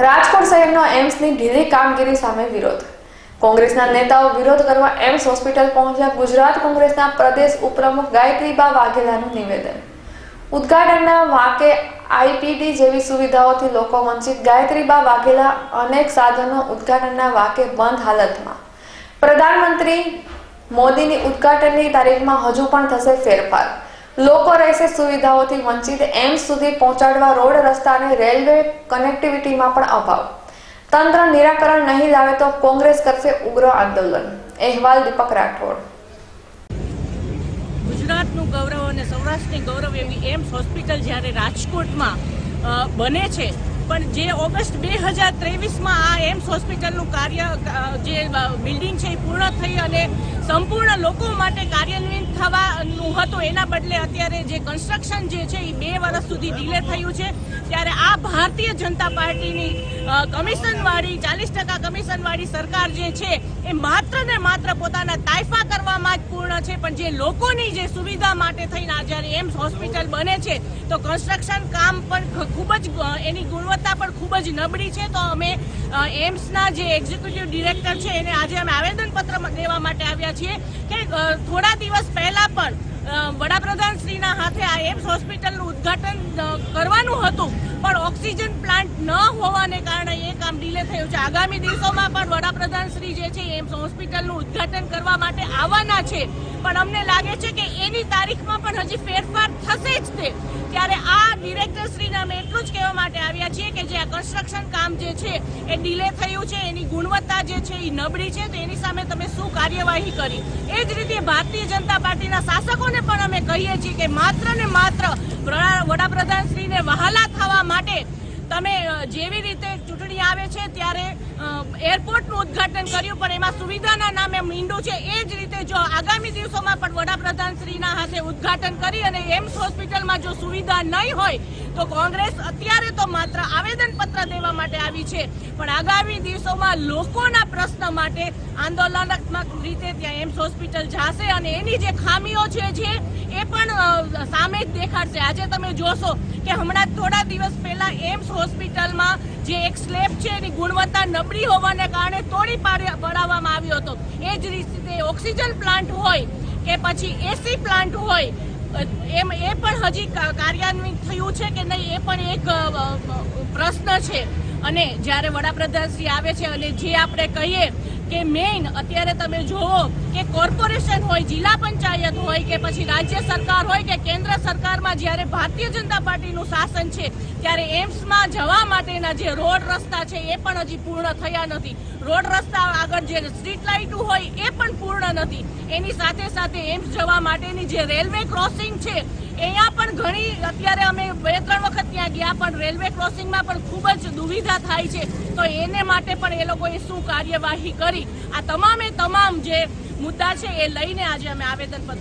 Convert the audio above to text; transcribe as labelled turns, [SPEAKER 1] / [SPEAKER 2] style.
[SPEAKER 1] રાજકોટ શહેરનો એમ્સની ઢીલી કામગીરી સામે વિરોધ. કોંગ્રેસના નેતાઓ વિરોધ કરવા એમ્સ હોસ્પિટલ પહોંચ્યા ગુજરાત કોંગ્રેસના પ્રદેશ ઉપપ્રમુખ ગાયત્રીબા વાઘેલાનું નિવેદન. ઉદ્ઘાટનના વાકે આઈપીડી જેવી સુવિધાઓથી લોકો વંચિત ગાયત્રીબા વાઘેલા અનેક સાધનો ઉદ્ઘાટનના વાકે બંધ હાલતમાં. પ્રધાનમંત્રી મોદીની ઉદ્ઘાટનની તારીખમાં હજુ પણ થશે ફેરફાર. લોકો રહેશે સુવિધાઓથી વંચિત એમ્સ સુધી પહોંચાડવા રોડ, રસ્તા અને રેલવે કનેક્ટિવિટીમાં પણ અભાવ. તંત્ર નિરાકરણ નહીં લાવે તો કોંગ્રેસ કરશે ઉગ્ર આંદોલન. અહેવાલ દીપક રાઠોડ.
[SPEAKER 2] ગુજરાતનું ગૌરવ અને સૌરાષ્ટ્રની ગૌરવ એવી એમ્સ હોસ્પિટલ જ્યારે રાજકોટમાં બને છે, પણ જે ઓગસ્ટ બે હજાર ત્રેવીસમાં આ એમ્સ હોસ્પિટલનું કાર્ય જે બિલ્ડિંગ છે એ પૂર્ણ થઈ અને સંપૂર્ણ લોકો માટે કાર્યાન્વિત થવાનું હતું. એના બદલે અત્યારે જે કન્સ્ટ્રક્શન જે છે એ બે વર્ષ સુધી ડિલે થયું છે. ત્યારે આ ભારતીય જનતા પાર્ટીની કમિશનવાળી, ચાલીસ ટકા કમિશનવાળી સરકાર જે છે, એ માત્ર ને માત્ર પોતાના તાયફા કરવામાં જ પૂર્ણ છે. પણ જે લોકોની જે સુવિધા માટે થઈને જ્યારે એમ્સ હોસ્પિટલ બને છે, તો કન્સ્ટ્રક્શન કામ પણ ખૂબ જ એની ગુણવત્તા પણ ખૂબ જ નબળી છે. તો અમે એમ્સના જે એક્ઝિક્યુટિવ ડિરેક્ટર છે, એને આજે અમે આવેદનપત્ર દેવા માટે આવ્યા છીએ કે થોડા દિવસ પહેલા પણ વડાપ્રધાનશ્રીના વડાપ્રધાન શ્રીના હાથે આ એમ્સ હોસ્પિટલનું ઉદ્ઘાટન કરવાનું હતું. પણ ઓક્સિજન પ્લાન્ટ ન હોવાને કારણે એ કામ ડીલે થયું છે. આગામી દિવસોમાં પણ વડાપ્રધાન શ્રી જે છે એમ્સ હોસ્પિટલનું ઉદ્ઘાટન કરવા માટે આવવાના છે. પણ અમને લાગે છે કે એની તારીખમાં પણ હજી ફેરફાર થશે જ તે. ત્યારે અમે એટલું જ કહેવા માટે આવ્યા છીએ કે જે આ કન્સ્ટ્રક્શન કામ જે છે, એ ડિલે થયું છે, એની ગુણવત્તા જે છે, એ નબળી છે, તો એની સામે તમે શું કાર્યવાહી કરી? એ જ રીતે ભારતીય જનતા પાર્ટીના શાસકોને પણ અમે કહીએ છીએ કે માત્ર ને માત્ર વડા- વડાપ્રધાન શ્રીને વહાલા થવા માટે તમે જેવી રીતે ચૂંટણી આવે છે, ત્યારે એરપોર્ટનું ઉદ્ઘાટન કર્યું, પણ એમાં સુવિધાના નામે મીંડું છે. એ જ રીતે જો આગામી દિવસોમાં પણ વડાપ્રધાન શ્રીના હાથે ઉદ્ઘાટન કરી અને એમ્સ હોસ્પિટલમાં જો સુવિધા નહીં હોય તો કોંગ્રેસ અત્યારે તો માત્ર આવેદન પત્ર દેવા માટે આવી છે. પણ આગામી દિવસોમાં લોકોના પ્રશ્ન માટે આંદોલનાત્મક રીતે ત્યાં એમ્સ હોસ્પિટલ જશે અને એની જે ખામીઓ છે જે, એ પણ સામે જ દેખાડશે. આજે તમે જોશો કે હમણાં થોડા દિવસ પહેલા એમ્સ હોસ્પિટલમાં જે એક સ્લેબ છે, એની ગુણવત્તા નબળી હોવાને કારણે તોડી પડાવવામાં આવ્યો હતો. એ જ રીતે ઓક્સિજન પ્લાન્ટ હોય કે પછી એસી પ્લાન્ટ હોય એમ એ પણ હજી કાર્યાન્વિત થયું છે કે નહીં એ પણ એક પ્રશ્ન છે. અને જ્યારે વડાપ્રધાનશ્રી આવે છે અને જે આપણે કહીએ કે મેઇન, અત્યારે તમે જુઓ કે કોર્પોરેશન હોય, જિલ્લા પંચાયત હોય કે પછી રાજ્ય સરકાર હોય કે કેન્દ્ર સરકારમાં જ્યારે ભારતીય જનતા પાર્ટીનું શાસન છે, ત્યારે એમ્સમાં જવા માટેના જે રોડ રસ્તા છે એ પણ હજી પૂર્ણ થયા નથી. રોડ રસ્તા આગળ જે સ્ટ્રીટ લાઇટો હોય એ પણ પૂર્ણ નથી. એની સાથે સાથે એમ્સ જવા માટેની જે રેલવે ક્રોસિંગ છે અહીંયા પણ ઘણી, અત્યારે અમે બે, ત્રણ વખત ત્યાં ગયા, પણ રેલવે ક્રોસિંગમાં પણ ખૂબ જ દુવિધા થાય છે. તો એને માટે પણ એ લોકોએ શું કાર્યવાહી કરી? આ તમામે તમામ જે મુદ્દા છે, એ લઈને આજે અમે આવેદનપત્ર